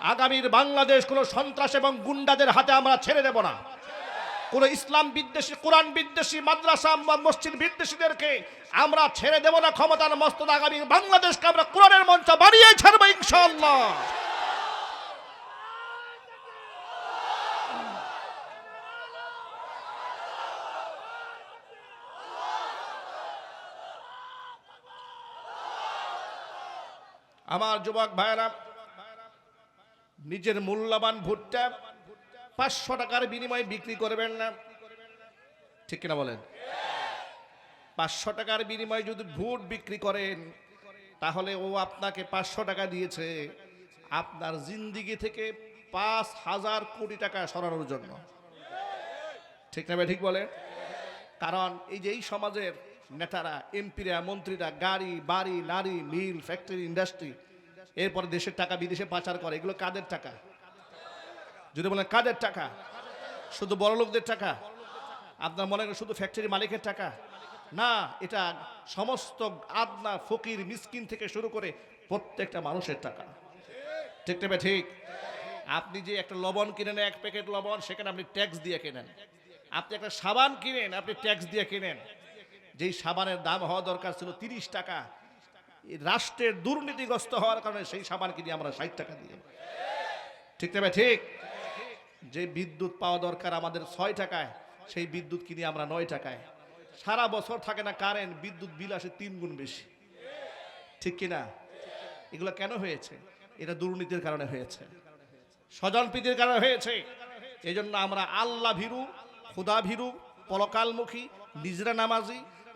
আগামীর বাংলাদেশ কোনো সন্ত্রাস এবং গুন্ডাদের হাতে আমরা ছেড়ে দেব না। কোন ইসলাম বিদ্বেষী, কোরআন বিদ্বেষী, মাদ্রাসা মসজিদ বিদ্বেষীদেরকে আমরা ছেড়ে দেব না। ক্ষমতার মস্তদ আগামীর বাংলাদেশকে আমরা কোরআনের মঞ্চ বাড়িয়ে ছাড়বো ইনশাআল্লাহ। আমার যুবক ভাইরা নিজের মূল্যবান ভোটটা পাঁচশো টাকার বিনিময়ে বিক্রি করবেন না। ঠিক কিনা বলেন? পাঁচশো টাকার বিনিময়ে যদি ভোট বিক্রি করেন, তাহলে ও আপনাকে পাঁচশো টাকা দিয়েছে আপনার জিন্দিগি থেকে পাঁচ হাজার কোটি টাকা সরানোর জন্য। ঠিক না ঠিক বলেন? কারণ এই যে এই সমাজের নেতারা, এমপিরা, মন্ত্রীরা, গাড়ি, বাড়ি, নারী, মিল, ফ্যাক্টরি, ইন্ডাস্ট্রি এরপরে দেশের টাকা, বিদেশে পাচার করে, এগুলো কাদের টাকা? যদি বলেন কাদের টাকা? শুধু বড় লোকদের টাকা? আপনার মনে করেন শুধু ফ্যাক্টরি মালিকের টাকা? না, এটা সমস্ত আদনা, ফকির, মিসকিন থেকে শুরু করে প্রত্যেকটা মানুষের টাকা। ঠিক না ঠিক? আপনি যে একটা লবণ কিনেন, এক প্যাকেট লবণ, সেখানে আপনি ট্যাক্স দিয়ে কেনেন। আপনি একটা সাবান কিনেন, আপনি ট্যাক্স দিয়ে কেনেন। যেই সাবানের দাম হওয়া দরকার ছিল তিরিশ টাকা রাষ্ট্রের দুর্নীতিগ্রস্ত হওয়ার কারণে সেই সাবান কিনি আমরা ষাট টাকা দিয়ে। ঠিক ভাই? ঠিক? যে বিদ্যুৎ পাওয়া দরকার আমাদের ছয় টাকায়, সেই বিদ্যুৎ কিনি আমরা নয় টাকায়। সারা বছর থাকে না কারেন্ট, বিদ্যুৎ বিল আসে তিন গুণ বেশি। ঠিক কিনা এগুলো কেন হয়েছে? এটা দুর্নীতির কারণে হয়েছে। স্বজন প্রীতির কারণে হয়েছে। এই জন্য আমরা আল্লাহ ভীরু, খুদা ভীরু, পলকালমুখী, নিজরা নামাজি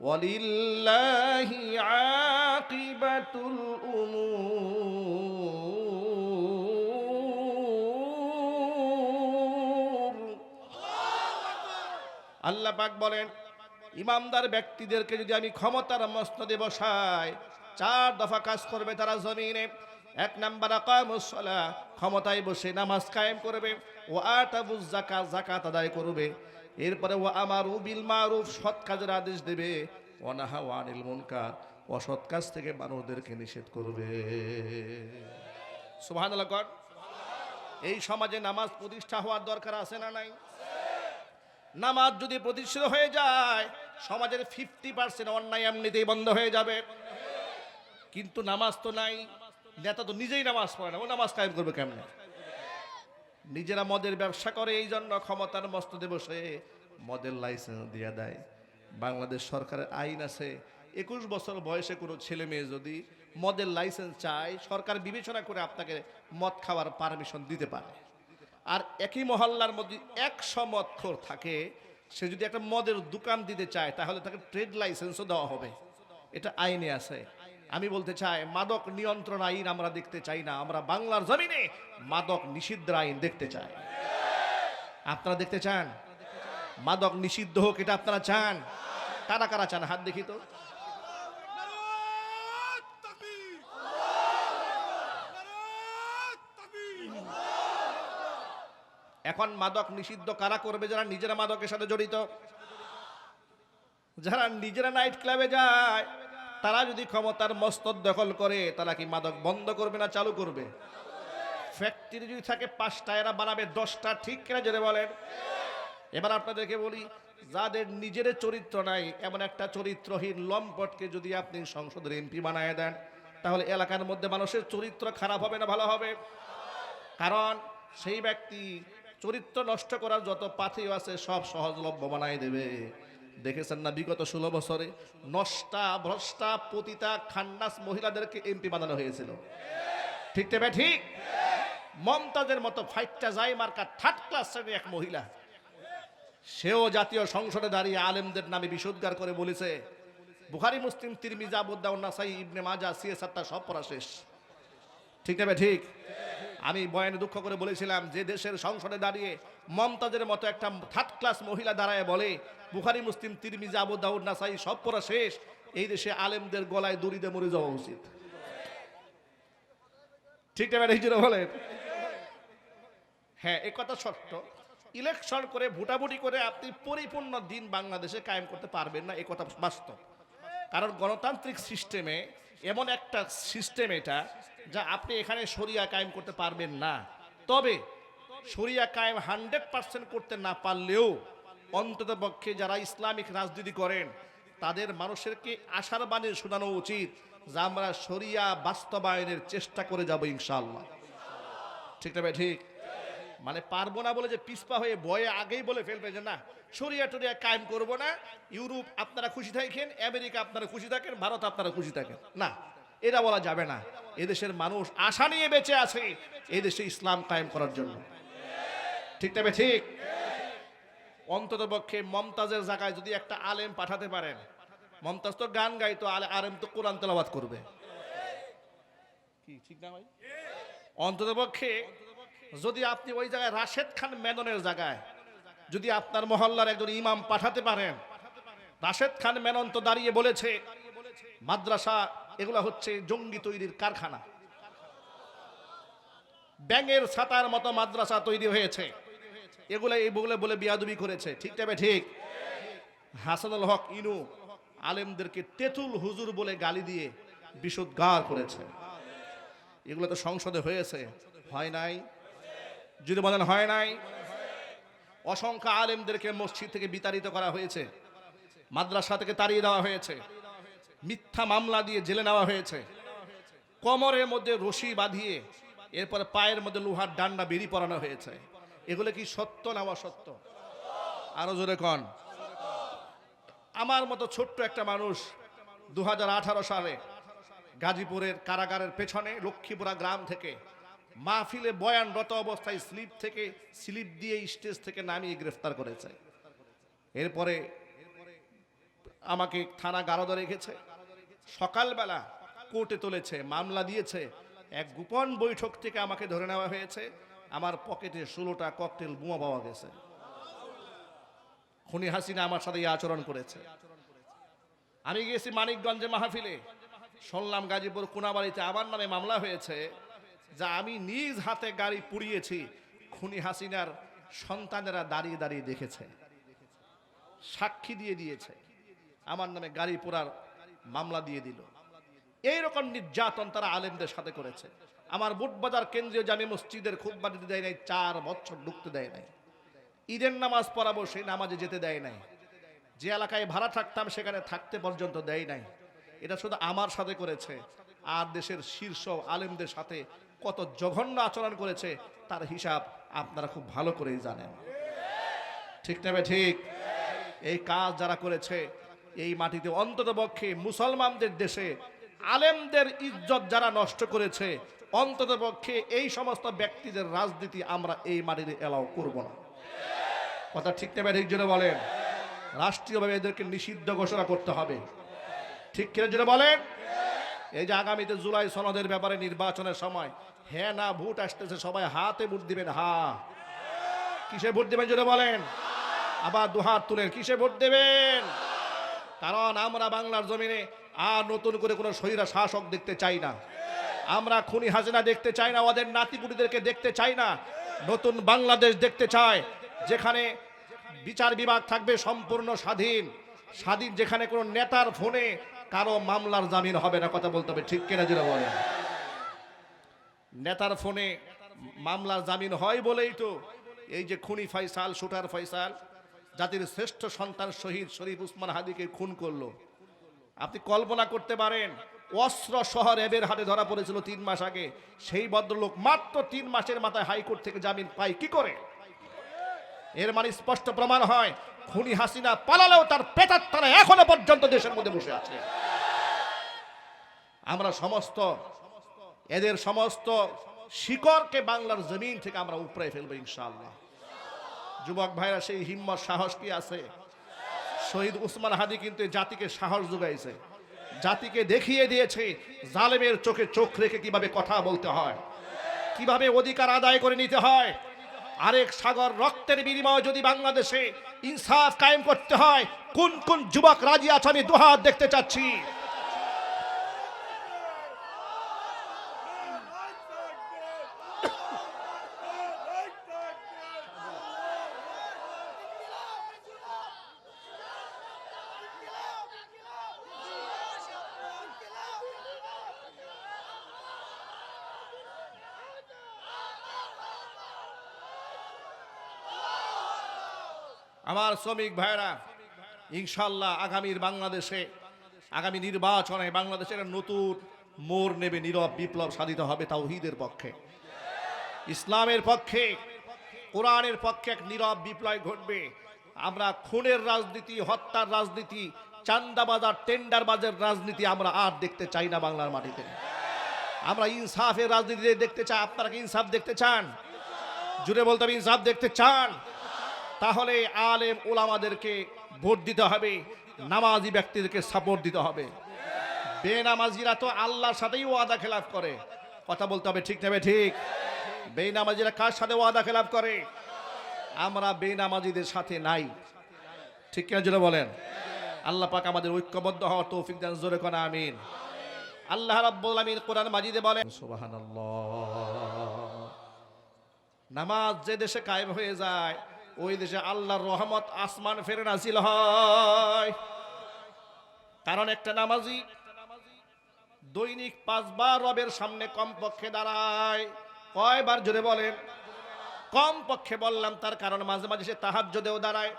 ولله عاقبة الأمور আল্লাহ পাক বলেন ইমামদার ব্যক্তিদেরকে যদি আমি ক্ষমতার মস্তদে বসাই চার দফা কাজ করবে তারা জমিনে এক নাম্বার আকামুসলা ক্ষমতায় বসে নামাজ কায়েম করবে ও আটাবুজ জাকাত জাকাত আদায় করবে এরপরে ও আমার উবিল মারুফ, সৎ কাজের আদেশ দেবে। অনাহা ওয়ানিল মুনকার, অসৎ কাজ থেকে মানুষদেরকে নিষেধ করবে। কর এই সমাজে নামাজ প্রতিষ্ঠা হওয়ার দরকার আছে না নাই? নামাজ যদি প্রতিষ্ঠিত হয়ে যায়, সমাজের ফিফটি পার্সেন্ট অন্যায় এমনিতেই বন্ধ হয়ে যাবে। কিন্তু নামাজ তো নাই, নেতা তো নিজেই নামাজ পড়ে না। ও নামাজ কায়েম করবে কেমনে? নিজেরা মদের ব্যবসা করে এই জন্য ক্ষমতার মস্তদে বসে মদের লাইসেন্স দিয়ে দেয়। বাংলাদেশ সরকারের আইন আছে, একুশ বছর বয়সে কোনো ছেলে মেয়ে যদি মদের লাইসেন্স চায়, সরকার বিবেচনা করে আপনাকে মদ খাওয়ার পারমিশন দিতে পারে। আর একই মহল্লার মধ্যে একশো মদখোর থাকে, সে যদি একটা মদের দোকান দিতে চায়, তাহলে তাকে ট্রেড লাইসেন্সও দেওয়া হবে। এটা আইনে আছে। আমি বলতে চাই, মাদক নিয়ন্ত্রণ আইন আমরা দেখতে চাই না। আমরা বাংলার জমিনে মাদক নিষিদ্ধ আইন দেখতে চাই। আপনারা দেখতে চান? মাদক নিষিদ্ধ হোক, এটা আপনারা চান? কারা কারা চান? হাত দেখি তো। এখন মাদক নিষিদ্ধ কারা করবে? যারা নিজেরা মাদকের সাথে জড়িত। যারা নিজেরা নাইট ক্লাবে যায় তারা যদি ক্ষমতার মস্তদ দখল করে, তারা কি মাদক বন্ধ করবে না চালু করবে? ফ্যাক্টরি যদি থাকে পাঁচটা, এরা বানাবে দশটা, ঠিক কিনা জেনে বলেন? এবার আপনাদেরকে বলি, যাদের নিজের চরিত্র নাই, এমন একটা চরিত্রহীন লম্পটকে যদি আপনি সংসদের এমপি বানায় দেন, তাহলে এলাকার মধ্যে মানুষের চরিত্র খারাপ হবে না ভালো হবে? কারণ সেই ব্যক্তি চরিত্র নষ্ট করার যত পাথেয় আছে, সব সহজলভ্য বানাই দেবে। দেখেছেন না বিগত ষোলো বছরে নষ্টা, ভ্রষ্টা, পতিতা, খান্নাস মহিলাদেরকে এমপি বানানো হয়েছিল। ঠিক তেবে ঠিক? মমতাজের মতো ফাইটটা যাই মার্কা থার্ড ক্লাস শ্রেণির এক মহিলা। সেও জাতীয় সংসদে দাঁড়িয়ে আলেমদের নামে বিশুদ্ধার করে বলেছে, বুখারি, মুসলিম, তিরমিজা বুদ্দাউন নাসাই, ইবনে মাজা সিএসআরটা সব পড়া শেষ। ঠিক নেবে ঠিক? আমি বয়ানে দুঃখ করে বলেছিলাম, যে দেশের সংসদে দাঁড়িয়ে মমতাজের মতো একটা থার্ড ক্লাস মহিলা দাঁড়ায় বলে, বুখারি, মুসলিম, তিরমিজি, আবু দাউদ, নাসাই, সব পড়া শেষ। এই দেশে আলেমদের গলায় দড়িতে মরে যাওয়া উচিত। ঠিক ম্যাডাম বলেন? হ্যাঁ এই কথা সত্য। ইলেকশন করে ভোটাভুটি করে আপনি পরিপূর্ণ দিন বাংলাদেশে কায়েম করতে পারবেন না এই কথা বাস্তব। কারণ গণতান্ত্রিক সিস্টেমে এমন একটা সিস্টেম এটা যা আপনি এখানে সরিয়া কায়েম করতে পারবেন না। তবে সরিয়া কায়েম হান্ড্রেড পার্সেন্ট করতে না পারলেও অন্তত পক্ষে যারা ইসলামিক রাজনীতি করেন, তাদের মানুষেরকে আশার বাণী শোনানো উচিত যে আমরা সরিয়া বাস্তবায়নের চেষ্টা করে যাব ইনশাআল্লাহ। ঠিক না ভাই? ঠিক? মানে পারব না বলে যে পিসপা হয়ে বয়ে আগেই বলে ফেলবে যে না সরিয়া টরিয়া কায়েম করব না। ইউরোপ আপনারা খুশি থাকেন, আমেরিকা আপনারা খুশি থাকেন, ভারত আপনারা খুশি থাকেন। না, এটা বলা যাবে না। এদেশের মানুষ আশা নিয়ে বেঁচে আছে এই দেশে ইসলাম কায়েম করার জন্য। ঠিক তবে ঠিক? অন্তত পক্ষে মমতাজের জায়গায় যদি একটা আলেম পাঠাতে পারেন, মমতাজ তো গান গাইতো, আলে আলেম তো কোরআন তেলাবাদ করবে। ঠিক না ভাই? অন্তত পক্ষে যদি আপনি ওই জায়গায় রাশেদ খান মেননের জায়গায় যদি আপনার মহল্লার একজন ইমাম পাঠাতে পারেন। রাশেদ খান মেনন তো দাঁড়িয়ে বলেছে, মাদ্রাসা, এগুলো হচ্ছে জঙ্গি তৈরির কারখানা। ব্যাঙের ছাতার মতো মাদ্রাসা তৈরি হয়েছে। এগুলো এই বলে বলে বিয়াদুবি করেছে। ঠিক তবে ঠিক? হাসানুল হক ইনু আলেমদেরকে তেতুল হুজুর বলে গালি দিয়ে বিশুদ্ধার করেছে। এগুলো তো সংসদে হয়েছে। হয় নাই? যদি বলেন হয় নাই অসংখ্য আলেমদেরকে মসজিদ থেকে বিতাড়িত করা হয়েছে। মাদ্রাসা থেকে তাড়িয়ে দেওয়া হয়েছে। মিথ্যা মামলা দিয়ে জেলে নেওয়া হয়েছে। কোমরের মধ্যে রশি বাঁধিয়ে এরপরে পায়ের মধ্যে লোহার ডান্ডা বেরি পরানো হয়েছে। এগুলো কি সত্য না অসত্য? আরও জোরে কন। আমার মতো ছোট্ট একটা মানুষ দু হাজার আঠারো সালে গাজীপুরের কারাগারের পেছনে লক্ষ্মীপুরা গ্রাম থেকে মাহফিলে বয়ানরত অবস্থায় স্লিপ থেকে, স্লিপ দিয়ে স্টেজ থেকে নামিয়ে গ্রেফতার করেছে। এরপরে আমাকে থানা গারদে রেখেছে। সকালবেলা কোর্টে তুলেছে, মামলা দিয়েছে। এক গোপন বৈঠক থেকে আমাকে ধরে নেওয়া হয়েছে। আমার পকেটে ষোলোটা ককটেল বোমা পাওয়া গেছে। খুনি হাসিনা আমার সাথে আচরণ করেছে। আমি গিয়েছি মানিকগঞ্জে মাহফিলে। শুনলাম গাজীপুর কোনাবাড়িতে আমার নামে মামলা হয়েছে। যা আমি নিজ হাতে গাড়ি পুড়িয়েছি, খুনি হাসিনার সন্তানেরা দাঁড়িয়ে দাঁড়িয়ে দেখেছে, সাক্ষী দিয়ে দিয়েছে, আমার নামে গাড়ি পোড়ার মামলা দিয়ে দিল। এইরকম নির্যাতন তারা আলেমদের সাথে করেছে। আমার বুটবাজার কেন্দ্রীয় জামি মসজিদের খুব দিতে দেয় নাই, চার বছর ঢুকতে দেয় নাই। ঈদের নামাজ পড়াবো, সেই নামাজে যেতে দেয় নাই। যে এলাকায় ভাড়া থাকতাম, সেখানে থাকতে পর্যন্ত দেয় নাই। এটা শুধু আমার সাথে করেছে, আর দেশের শীর্ষ আলেমদের সাথে কত জঘন্য আচরণ করেছে, তার হিসাব আপনারা খুব ভালো করেই জানেন। ঠিক নেবে ঠিক? এই কাজ যারা করেছে, এই মাটিতে অন্তত পক্ষে মুসলমানদের দেশে আলেমদের ইজ্জত যারা নষ্ট করেছে, অন্তত পক্ষে এই সমস্ত ব্যক্তিদের রাজনীতি আমরা এই মাটিতে এলাও করব না। কথা ঠিক নেবে ঠিক জন্য বলেন। রাষ্ট্রীয়ভাবে এদেরকে নিষিদ্ধ ঘোষণা করতে হবে। ঠিক কিনা জন্য বলেন? এই যে আগামীতে জুলাই সনদের ব্যাপারে নির্বাচনের সময় হ্যাঁ না ভোট আসতেছে, সবাই হাতে ভোট দিবেন, হা। কিসে ভোট দিবেন যদি বলেন? আবার দুহাত তুলেন, কিসে ভোট দেবেন? কারণ আমরা বাংলার জমিনে আর নতুন করে কোনো স্বৈরা শাসক দেখতে চাই না। আমরা খুনি হাসিনা দেখতে চাই না, ওদের নাতিপুতিদেরকে দেখতে চাই না। নতুন বাংলাদেশ দেখতে চায় যেখানে বিচার বিভাগ থাকবে সম্পূর্ণ স্বাধীন। স্বাধীন যেখানে কোনো নেতার ফোনে কারও মামলার জামিন হবে না, কথা বলতে হবে, ঠিক কিনা যেটা বলেন। নেতার ফোনে মামলার জামিন হয় বলেই তো, এই যে খুনি ফয়সাল, শুটার ফয়সাল, জাতির শ্রেষ্ঠ সন্তান শহীদ শরীফ উসমান হাদিকে খুন করল। আপনি কল্পনা করতে পারেন, অস্ত্র শহর র্যাবের হাতে ধরা পড়েছিল তিন মাস আগে, সেই ভদ্রলোক মাত্র তিন মাসের মাথায় হাইকোর্ট থেকে জামিন পায়, কি করে? এর মানে স্পষ্ট প্রমাণ হয় খুনি হাসিনা পালালেও তার পেটার তারা এখনও পর্যন্ত দেশের মধ্যে বসে আছে। আমরা সমস্ত, এদের সমস্ত শিকড়কে বাংলার জমিন থেকে আমরা উপরে ফেলব ইনশাআল্লাহ। যুবক ভাইরা, সেই হিম্মত, সাহস কি আছে? শহীদ উসমান হাদি কিন্তু জাতিকে সাহস যোগাইছে। জাতিকে দেখিয়ে দিয়েছে জালেমের চোখে চোখ রেখে কীভাবে কথা বলতে হয়, কীভাবে অধিকার আদায় করে নিতে হয়। আরেক সাগর রক্তের বিনিময়ে যদি বাংলাদেশে ইনসাফ কায়েম করতে হয়। কোন কোন যুবক রাজি আছে আমি দুহাত দেখতে চাচ্ছি। আমার শ্রমিক ভাইরা ইনশাল্লাহ আগামীর বাংলাদেশে, আগামী নির্বাচনে বাংলাদেশের নতুন মোড় নেবে, নীরব বিপ্লব সাধিত হবে তাও তাওহিদের পক্ষে। ইসলামের পক্ষে, কোরআনের পক্ষে এক নীরব বিপ্লব ঘটবে। আমরা খুনের রাজনীতি, হত্যার রাজনীতি, চান্দাবাজার, টেন্ডারবাজের রাজনীতি আমরা আর দেখতে চাই না বাংলার মাটিতে। আমরা ইনসাফের রাজনীতি দেখতে চাই। আপনারা কি ইনসাফ দেখতে চান? জুড়ে বলতে হবে, ইনসাফ দেখতে চান? তাহলে আলেম ওলামাদেরকে ভোট দিতে হবে, নামাজি ব্যক্তিদেরকে সাপোর্ট দিতে হবে। বেনামাজিরা তো আল্লাহর সাথেই ওয়াদা খেলাফ করে। কথা বলতে হবে ঠিক নেবে ঠিক? বেনামাজিরা কার সাথে ওয়াদা খেলাফ করে? আমরা বেনামাজিদের সাথে নাই। ঠিক কিনা জোরে বলেন? আল্লাহ পাক আমাদের ঐক্যবদ্ধ হওয়ার তৌফিক দান, জোরে কোন, আমিন। আল্লাহ রাব্বুল আমিন কোরআন মাজিদে বলেন, সুবহানাল্লাহ। নামাজ যে দেশে কায়েম হয়ে যায় ওই দেশে আল্লাহর রহমত আসমান ফেরে নাজিল হয়। কারণ একটা নামাজি দৈনিক পাঁচবার রবের সামনে কমপক্ষে দাঁড়ায়। কয়বার জোরে বলেন? কম পক্ষে বললাম, তার কারণ মাঝে মাঝে সে তাহাব তাহাজ্জুদেও দাঁড়ায়,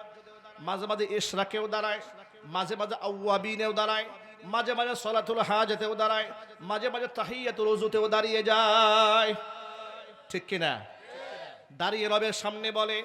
মাঝে মাঝে ইশরাকেও দাঁড়ায়, মাঝে মাঝে আউয়াবিনেও দাঁড়ায়, মাঝে মাঝে সলাতুল হাজতেও দাঁড়ায়, মাঝে মাঝে তাহিয়াতুল উজুতেও দাঁড়িয়ে যায়। ঠিক কিনা? দাঁড়িয়ে রবের সামনে বলে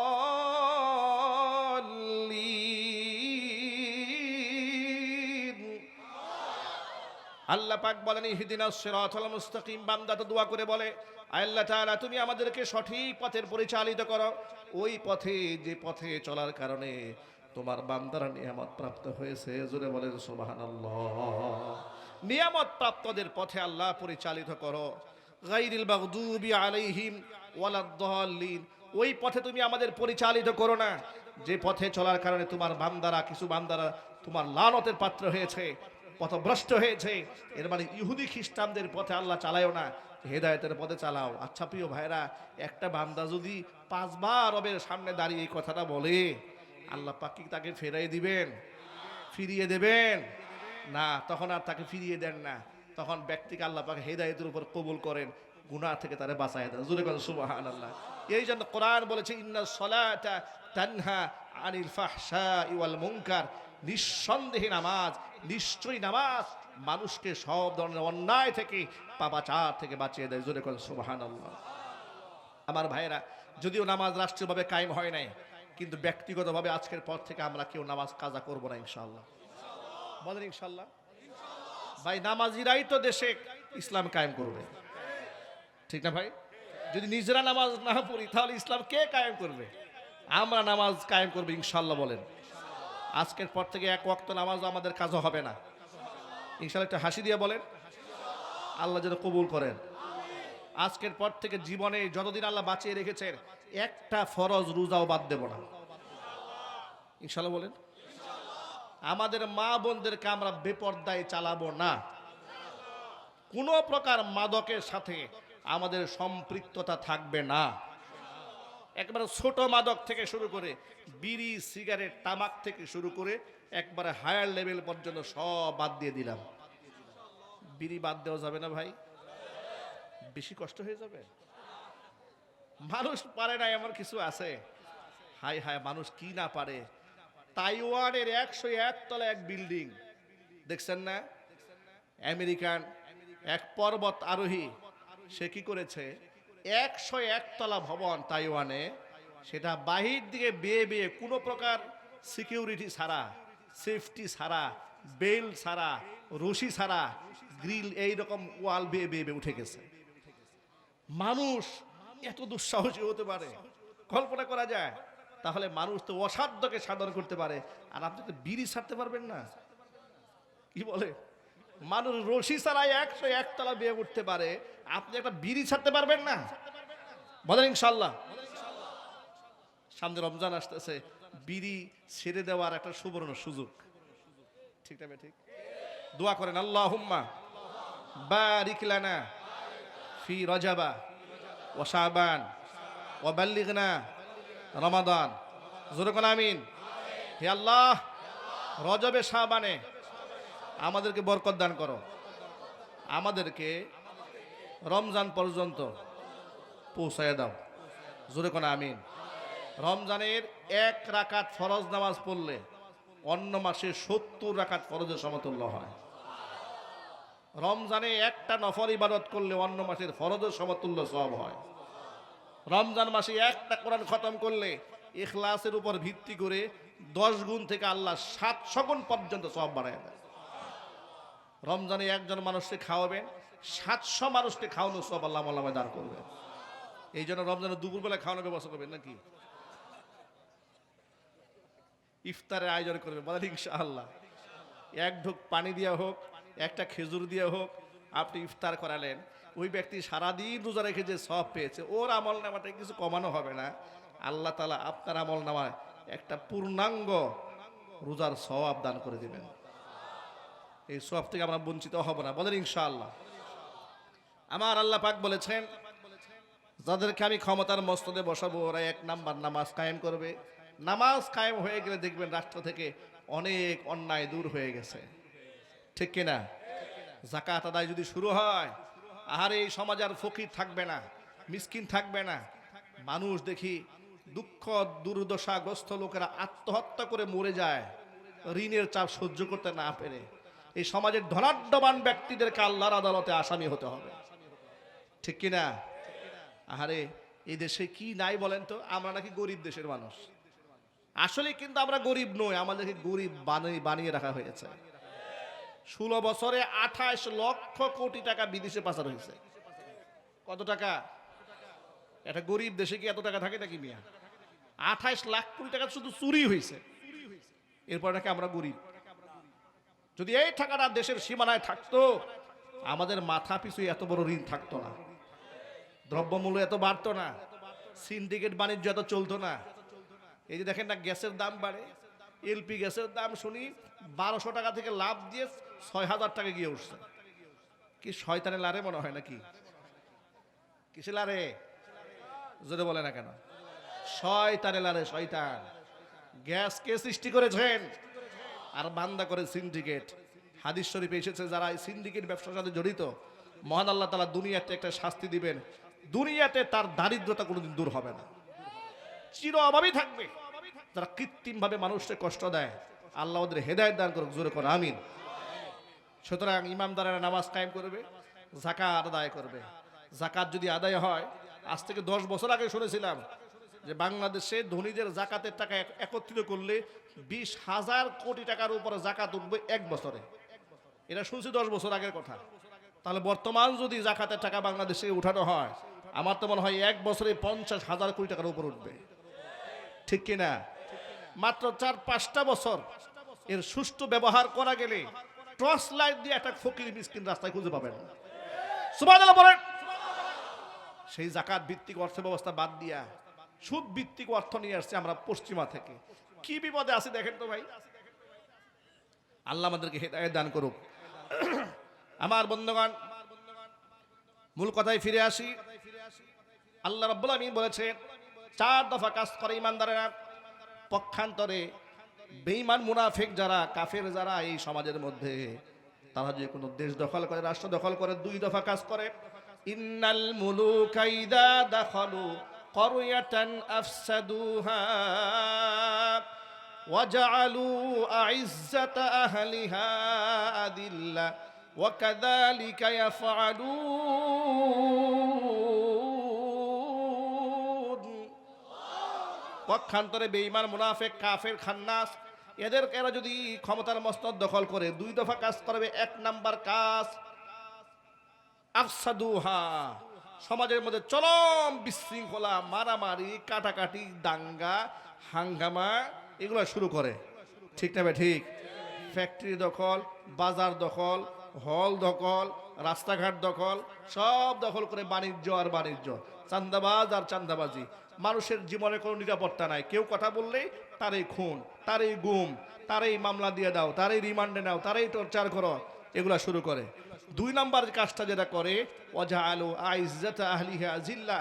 আল্লাহ পাক বলেন, ইহদিনা সিরাতাল মুস্তাকিম। বান্দা তো দোয়া করে বলে, আল্লাহ তাআলা, তুমি আমাদেরকে সঠিক পথের পরিচালিত করো। ওই পথে, যে পথে চলার কারণে তোমার বান্দারা নিয়ামত প্রাপ্ত হয়েছে। জোরে বলেন, সুবহানাল্লাহ। নিয়ামত প্রাপ্তদের পথে আল্লাহ পরিচালিত করো। গাইরিল মাগদুবি আলাইহিম ওয়ালাদ-দাল্লিন ওই পথে তুমি আমাদের পরিচালিত করো না। যে পথে চলার কারণে তোমার বান্দারা, কিছু বান্দারা তোমার লানতের পাত্র হয়েছে। পথভ্রষ্ট হয়েছে। এর মানে ইহুদি খ্রিস্টানদের পথে আল্লাহ চালায়ও না, হেদায়তের পথে চালাও। আচ্ছা প্রিয় ভাইরা একটা বান্দা যদি পাঁচবার রবের সামনে দাঁড়িয়ে এই কথাটা বলে, আল্লাহ পাক তাকে ফেরাই দিবেন? ফিরিয়ে দেবেন? না, তখন আর তাকে ফিরিয়ে দেন না। তখন ব্যক্তিকে আল্লাহ পাকে হেদায়তের উপর কবুল করেন, গুনাহ থেকে তারা বাঁচায় দেন। জুড়ে করেন সুবাহান আল্লাহ এই জন্য কোরআন বলেছে ইন্না সলাতা তানহা আনিল ফাহশা ইওয়াল মুনকার। নিঃসন্দেহে নামাজ, নিশ্চয়ই নামাজ। মানুষকে সব ধরনের অন্যায় থেকে, পাপাচার থেকে বাঁচিয়ে দেয়। জোরে করেন সুবাহান আমার ভাইয়েরা, যদিও নামাজ রাষ্ট্রীয়ভাবে কায়েম হয় নাই, কিন্তু ব্যক্তিগতভাবে আজকের পর থেকে আমরা কেউ নামাজ কাজা করব না ইনশাল্লাহ বলেন ইনশাল্লাহ ভাই, নামাজিরাই তো দেশে ইসলাম কায়েম করবে। ঠিক না ভাই? যদি নিজেরা নামাজ না পড়ি, তাহলে ইসলাম কে কায়েম করবে? আমরা নামাজ কায়েম করব ইনশাল্লাহ বলেন। আজকের পর থেকে এক ওয়াক্ত নামাজ আমাদের কাজও হবে না। ইনশাল্লাহ একটা হাসি দিয়ে বলেন। আল্লাহ যেন কবুল করেন। আজকের পর থেকে জীবনে যতদিন আল্লাহ বাঁচিয়ে রেখেছেন, একটা ফরজ রোজাও বাদ দেব না। ইনশাল্লাহ বলেন। আমাদের মা বোনদেরকে আমরা বেপর্দায় চালাবো না। কোনো প্রকার মাদকের সাথে আমাদের সম্পৃক্ততা থাকবে না। একবারে ছোট মাদক থেকে শুরু করে বিড়ি, সিগারেট, তামাক থেকে শুরু করে একবারে হায়ার লেভেল পর্যন্ত সব বাদ দিয়ে দিলাম। বিড়ি বাদ দেওয়া যাবে না ভাই। বেশি কষ্ট হয়ে যাবে। মানুষ পারে না, এমন কিছু আছে। হাই হাই মানুষ কি না পারে। তাইওয়ানের একশো একতলা এক বিল্ডিং। দেখছেন না? আমেরিকান এক পর্বত আরোহী, সে কি করেছে? একশো একতলা ভবন তাইওয়ানে, সেটা বাহির দিকে বেয়ে বেয়ে কোনো প্রকার সিকিউরিটি ছাড়া সেফটি ছাড়া, বেল ছাড়া, রশি ছাড়া গ্রিল এই রকম ওয়াল বেয়ে বেয়ে উঠে গেছে। মানুষ এত দুঃসাহসী হতে পারে। কল্পনা করা যায়, তাহলে মানুষ তো অসাধ্যকে সাধন করতে পারে। আর আপনি তো বিড়ি ছাড়তে পারবেন না। কি বলে? মানুষ রশি ছাড়াই একশো একতলা বিয়ে উঠতে পারে। আপনি একটা বিড়ি ছাড়তে পারবেন না? বলেন ইনশাল্লাহ সামনে রমজান আসতেছে। বিড়ি ছেড়ে দেওয়ার একটা সুবর্ণ সুযোগ। ঠিক না ঠিক? দোয়া করেন আল্লাহ হুম্মা বারিক লানা ফি রজাবা ও শাবান ও বাল্লিগনা রমাদান। জোরকন আমিন। হে আল্লাহ, রজবে শাবানে আমাদেরকে বরকত দান করো। আমাদেরকে রমজান পর্যন্ত পৌঁছায় দাও। জোরে কোন, আমিন। রমজানের এক রাকাত ফরজ নামাজ পড়লে অন্য মাসে সত্তর রাকাত ফরজের সমতুল্য হয়। রমজানে একটা নফর ইবাদত করলে অন্য মাসের ফরজের সমতুল্য সব হয়। রমজান মাসে একটা কোরআন খতম করলে এখলাসের উপর ভিত্তি করে দশ গুণ থেকে আল্লাহ সাতশো গুণ পর্যন্ত সব বাড়ায় দেয়। রমজানে একজন মানুষকে খাওয়াবেন সাতশো মানুষকে খাওয়ানো সব আল্লাহ আল্লাহ দান করবেন এই জন্য রমজানের দুপুরবেলা খাওয়ানোর ব্যবস্থা করবেন নাকি? ইফতারের আয়োজন করবেন, বলেন ইনশাআল্লাহ। এক ঢোক পানি দিয়া হোক, একটা খেজুর দিয়ে হোক, আপনি ইফতার করালেন, ওই ব্যক্তি সারাদিন রোজা রেখে যে সব পেয়েছে, ওর আমল নামাটা কিছু কমানো হবে না। আল্লাহ তালা আপনার আমল নামায় একটা পূর্ণাঙ্গ রোজার সওয়াব দান করে দিবেন। এই সব থেকে আমরা বঞ্চিত হব না। বলেন ইনশাআল্লাহ। আমার আল্লাহ পাক বলেছেন, যাদেরকে আমি ক্ষমতার মস্তদে বসাবো, ওরা এক নাম্বার নামাজ কায়েম করবে। নামাজ কায়েম হয়ে গেলে দেখবেন রাষ্ট্র থেকে অনেক অন্যায় দূর হয়ে গেছে। ঠিক কিনা? জাকাত আদায় যদি শুরু হয় আর এই সমাজ আর ফকির থাকবে না, মিসকিন থাকবে না। মানুষ দেখি দুঃখ, দুর্দশাগ্রস্ত লোকেরা আত্মহত্যা করে মরে যায়, ঋণের চাপ সহ্য করতে না পেরে। এই সমাজের ধনাঢ্যবান ব্যক্তিদেরকে আল্লাহর আদালতে আসামি হতে হবে। ঠিক কিনা? আহারে, এই দেশে কি নাই বলেন তো? আমরা নাকি গরিব দেশের মানুষ। আসলে কিন্তু আমরা গরিব নই, আমাদেরকে গরিব বানিয়ে বানিয়ে রাখা হয়েছে। ষোলো বছরে আঠাশ লক্ষ কোটি টাকা বিদেশে পাচার হয়েছে। কত টাকা? একটা গরিব দেশে কি এত টাকা থাকে নাকি মিয়া? আঠাইশ লাখ কোটি টাকা শুধু চুরি হয়েছে। এরপর নাকি আমরা গরিব। যদি এই টাকাটা দেশের সীমানায় থাকতো, আমাদের মাথা পিছু এত বড় ঋণ থাকতো না। দ্রব্যমূল্য এত বাড়তো না। সিন্ডিকেট বাণিজ্য এত চলতো না। এই যে দেখেন না, গ্যাসের দাম বাড়ে। এলপি গ্যাসের দাম শুনি বারোশো টাকা থেকে লাভ দিয়ে ছয় হাজার টাকা গিয়ে উঠছে। কি শয়তানে লারে মনে হয় নাকি? কিসে লারে? জোরে বলে না কেন? শয়তানে লারে শয়তান। গ্যাস কে সৃষ্টি করেছেন? আর বান্দা করে সিন্ডিকেট হাদিস শরীফে এসেছে, যারা এই সিন্ডিকেট ব্যবসার সাথে জড়িত, মহান আল্লাহ তালা দুনিয়াতে একটা শাস্তি দিবেন। দুনিয়াতে তার দারিদ্রতা কোনোদিন দূর হবে না। চির অভাবই থাকবে। যারা কৃত্রিম ভাবে মানুষকে কষ্ট দেয়, আল্লাহ ওদের হেদায়ত দান করুক, জোরে করে, আমিন। সুতরাং ইমামদারেরা নামাজ কায়েম করবে জাকাত আদায় করবে। জাকাত যদি আদায় হয়, আজ থেকে দশ বছর আগে শুনেছিলাম যে বাংলাদেশে ধনীদের জাকাতের টাকা একত্রিত করলে বিশ হাজার কোটি টাকার উপরে জাকাত উঠবে এক বছরে। এটা শুনছি দশ বছর আগের কথা। তাহলে বর্তমান যদি জাকাতের টাকা বাংলাদেশে উঠানো হয়, আমার তো মনে হয় এক বছরে পঞ্চাশ হাজার কোটি টাকার উপর উঠবে। ঠিক কিনা? মাত্র চার পাঁচটা বছর এর সুষ্ঠু ব্যবহার করা গেলে টর্চ লাইট দিয়ে একটা ফকির মিসকিন রাস্তায় খুঁজে পাবেন। সুবহানাল্লাহ বলেন। সেই জাকাত ভিত্তিক অর্থ ব্যবস্থা বাদ দিয়া সুদ ভিত্তিক অর্থ নিয়ে আসছে আমরা পশ্চিমা থেকে। কি বিপদে আছে দেখেন তো ভাই। আল্লাহ আমাদেরকে হেদায়ত দান করুক। আমার বন্ধুগণ, মূল কথায় ফিরে আসি। আল্লাহ রাব্বুল আমিন বলেছেন, চার দফা কাজ করে ইমানদারেরা। পক্ষান্তরে বেঈমান মুনাফিক যারা, কাফের যারা এই সমাজের মধ্যে, তারা যে কোনো দেশ দখল করে, রাষ্ট্র দখল করে, দুই দফা কাজ করে। ইন্নাল মুলুকা ইদা দাখালু قرية أفسدوها وجعلوا أعزة أهلها أذلة وكذلك يفعلون পক্ষান্তরে বেঈমান মুনাফেক কাফের খান্নাস এদের এরা যদি ক্ষমতার মস্তদ দখল করে দুই দফা কাজ করবে এক নাম্বার কাজ আফসাদুহা সমাজের মধ্যে চরম বিশৃঙ্খলা, মারামারি, কাটাকাটি, দাঙ্গা, হাঙ্গামা, এগুলো শুরু করে। ঠিক না ঠিক? ফ্যাক্টরি দখল, বাজার দখল, হল দখল, রাস্তাঘাট দখল, সব দখল করে বাণিজ্য আর বাণিজ্য। চান্দাবাজ আর চান্দাবাজি। মানুষের জীবনে কোনো নিরাপত্তা নাই। কেউ কথা বললেই তারই খুন, তারই গুম, তারই মামলা দিয়ে দাও, তারই রিমান্ডে নাও, তারই টর্চার করো, এগুলা শুরু করে। দুই নাম্বার কাজটা যেটা করে অজা আলো আহলিহা জিল্লা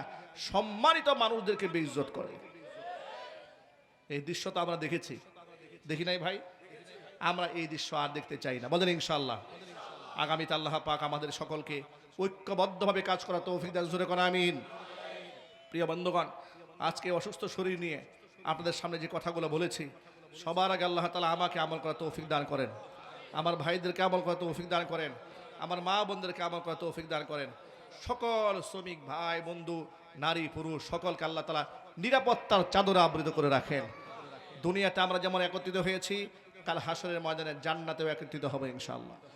সম্মানিত মানুষদেরকে বেইজ্জত করে। এই দৃশ্য তো আমরা দেখেছি। দেখি নাই ভাই? আমরা এই দৃশ্য আর দেখতে চাই না। বলেন ইনশাল্লাহ আগামীতে আল্লাহ পাক আমাদের সকলকে ঐক্যবদ্ধভাবে কাজ করা তৌফিক দান, জোরে করা আমিন। প্রিয় বন্ধুগণ, আজকে অসুস্থ শরীর নিয়ে আপনাদের সামনে যে কথাগুলো বলেছি, সবার আগে আল্লাহ তালা আমাকে আমল করা তৌফিক দান করেন। আমার ভাইদেরকে আমল করা তৌফিক দান করেন। আমার মা বোনদেরকে আমার করা তৌফিক দান করেন। সকল শ্রমিক, ভাই, বন্ধু, নারী, পুরুষ, সকলকে আল্লাহ তালা নিরাপত্তার চাদরে আবৃত করে রাখেন। দুনিয়াতে আমরা যেমন একত্রিত হয়েছি, কাল হাসরের ময়দানে জান্নাতেও একত্রিত হবে ইনশাআল্লাহ।